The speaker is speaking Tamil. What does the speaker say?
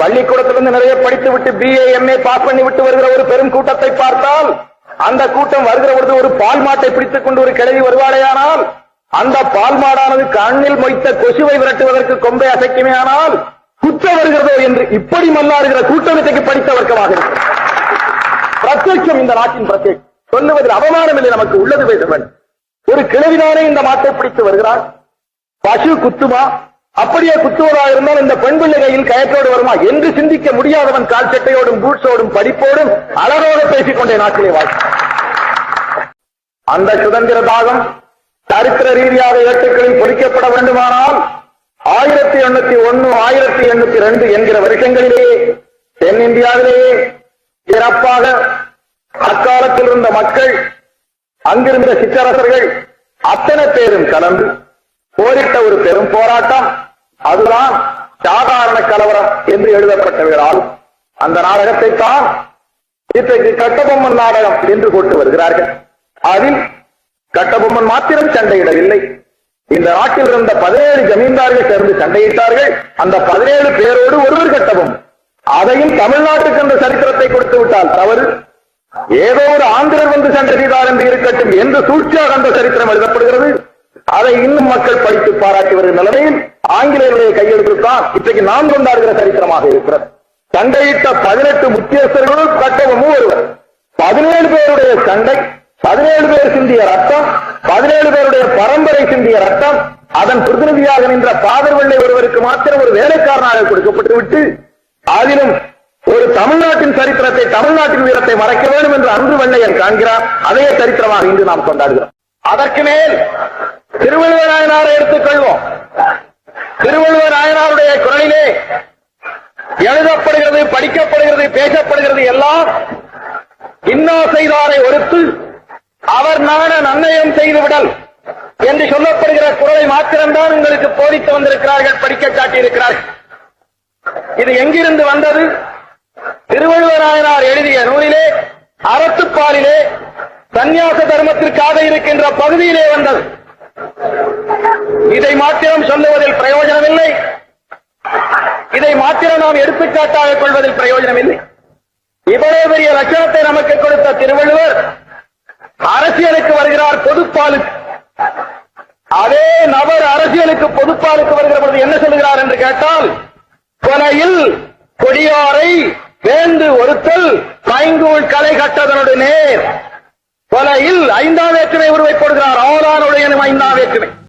பள்ளிக்கூடத்திலிருந்து நிறைய படித்து விட்டு பிஏ எம்ஏ பாஸ் பண்ணி விட்டு வருகிற ஒரு பெரும் கூட்டத்தை பார்த்தால் அந்த கூட்டம் வருகிற பொழுது ஒரு பால் மாட்டை பிடித்துக் கொண்டு ஒரு கிழவி வருவாளேயானால் அந்த பால் மாடானது கண்ணில் மொய்த்த கொசுவை விரட்டுவதற்கு கொம்பை அசைக்குமே ஆனால் குத்த வருகிறதோ என்று இப்படி மல்லாறுகிற கூட்டமைக்கு படித்த வர்க்கமாக இருக்கிறது பிரத்யட்சம் இந்த நாட்டின் பிரத்யேகம். சொல்லுவதில் அவமானம் இல்லை நமக்கு உள்ளது பேச வேண்டும் ஒரு கிழவிதானே இந்த மாட்டை பிடித்து வருகிறார்? பசு குத்துமா? அப்படியே குத்துவதா இருந்தால் இந்த பெண் பிள்ளை கையில் வருமா என்று சிந்திக்க முடியாதவன் கால் சட்டையோடும் பூட்ஸோடும் படிப்போடும் அழகோடு பேசிக் கொண்டே நாட்டிலே வாழ் அந்த சுதந்திர தாகம் சரித்திர ரீதியாக ஏட்டுக்களில் பொறிக்கப்பட வேண்டுமானால் ஆயிரத்தி எண்ணூத்தி ஒன்னு ஆயிரத்தி எண்ணூத்தி ரெண்டு என்கிற வருஷங்களிலேயே தென்னிந்தியாவிலேயே சிறப்பாக அக்காலத்தில் இருந்த மக்கள் அங்கிருந்த சிற்றரசர்கள் அத்தனை பேரும் கலந்து போரிட்ட ஒரு பெரும் போராட்டம். அதுதான் சாதாரண கலவரம் என்று எழுதப்பட்டவர்களால் அந்த நாடகத்தை தான் இன்றைக்கு கட்டபொம்மன் நாடகம் என்று கொண்டு வருகிறார்கள். அதில் கட்டபொம்மன் மாத்திரம் சண்டையிடவில்லை. இந்த நாட்டில் இருந்த பதினேழு ஜமீன்தார்கள் சேர்ந்து சண்டையிட்டார்கள். அந்த பதினேழு பேரோடு ஒருவர் கட்டபொம்மன். அதையும் தமிழ்நாட்டுக்கு என்ற சரித்திரத்தை கொடுத்து விட்டால் தவறு. ஏதோ ஒரு ஆந்திரர் வந்து சண்டை செய்தார் என்று இருக்கட்டும் என்று சூழ்ச்சியாக அந்த சரித்திரம் எழுதப்படுகிறது. அதை இன்னும் மக்கள் படித்து பாராட்டி வருகிற நிலைமையில் ஆங்கிலேயருடைய கையெழுத்து தான் இன்றைக்கு நாம் கொண்டாடுகிற சரித்திரமாக இருக்கிறது. சண்டையிட்ட பதினெட்டு முக்கியஸ்தர்களும் கட்டவும் ஒருவர் பதினேழு பேருடைய சண்டை பதினேழு பேர் சிந்திய ரத்தம் பதினேழு பேருடைய பரம்பரை சிந்திய ரத்தம் அதன் பிரதிநிதியாக நின்ற பாதர் வெள்ளை ஒருவருக்கு மாத்திரம் ஒரு வேலைக்காரனாக கொடுக்கப்பட்டு விட்டு அதிலும் ஒரு தமிழ்நாட்டின் சரித்திரத்தை தமிழ்நாட்டின் வீரத்தை மறைக்க வேண்டும் என்று அன்று வெள்ளையன் காண்கிறார். அதே சரித்திரமாக இன்று நாம் கொண்டாடுகிறோம். அதற்கு மேல் திருவள்ளுவர் நாயனாரை எடுத்துக் கொள்வோம் திருவள்ளுவர் நாயனாருடைய குரலிலே எழுதப்படுகிறது படிக்கப்படுகிறது பேசப்படுகிறது எல்லாம் இன்னா செய்தாரை ஒருத்து அவர் நாண நன்னயம் செய்துவிடல் என்று சொல்லப்படுகிற குரலை மாத்திரம்தான் உங்களுக்கு போதித்து வந்திருக்கிறார்கள் படிக்க காட்டியிருக்கிறார்கள் இது எங்கிருந்து வந்தது? திருவள்ளுவர் நாயனார் எழுதிய நூலிலே அறத்துப்பாலிலே சந்நியாச தர்மத்தை இருக்கின்ற பகுதியிலே வந்தது. இதை மாத்திரம் சொல்லுவதில் பிரயோஜனமில்லை. இதை மாத்திரம் நாம் எடுத்துக்காட்டாக கொள்வதில் பிரயோஜனமில்லை. இவ்வளவு பெரிய லட்சணத்தை நமக்கு கொடுத்த திருவள்ளுவர் அரசியலுக்கு வருகிறார் பொதுப்பாலுக்கு. அதே நபர் அரசியலுக்கு பொதுப்பாலுக்கு வருகிற பொழுது என்ன சொல்லுகிறார் என்று கேட்டால் கொலையில் கொடியாரை வேந்து ஒருத்தல் பைங்கூழ் கலை கட்டதனுடைய நேர் கொலையில் ஐந்தாம் வேற்றுமை உருவை போடுகிறார். ஆளானுடைய ஐந்தாம் வேற்றுமை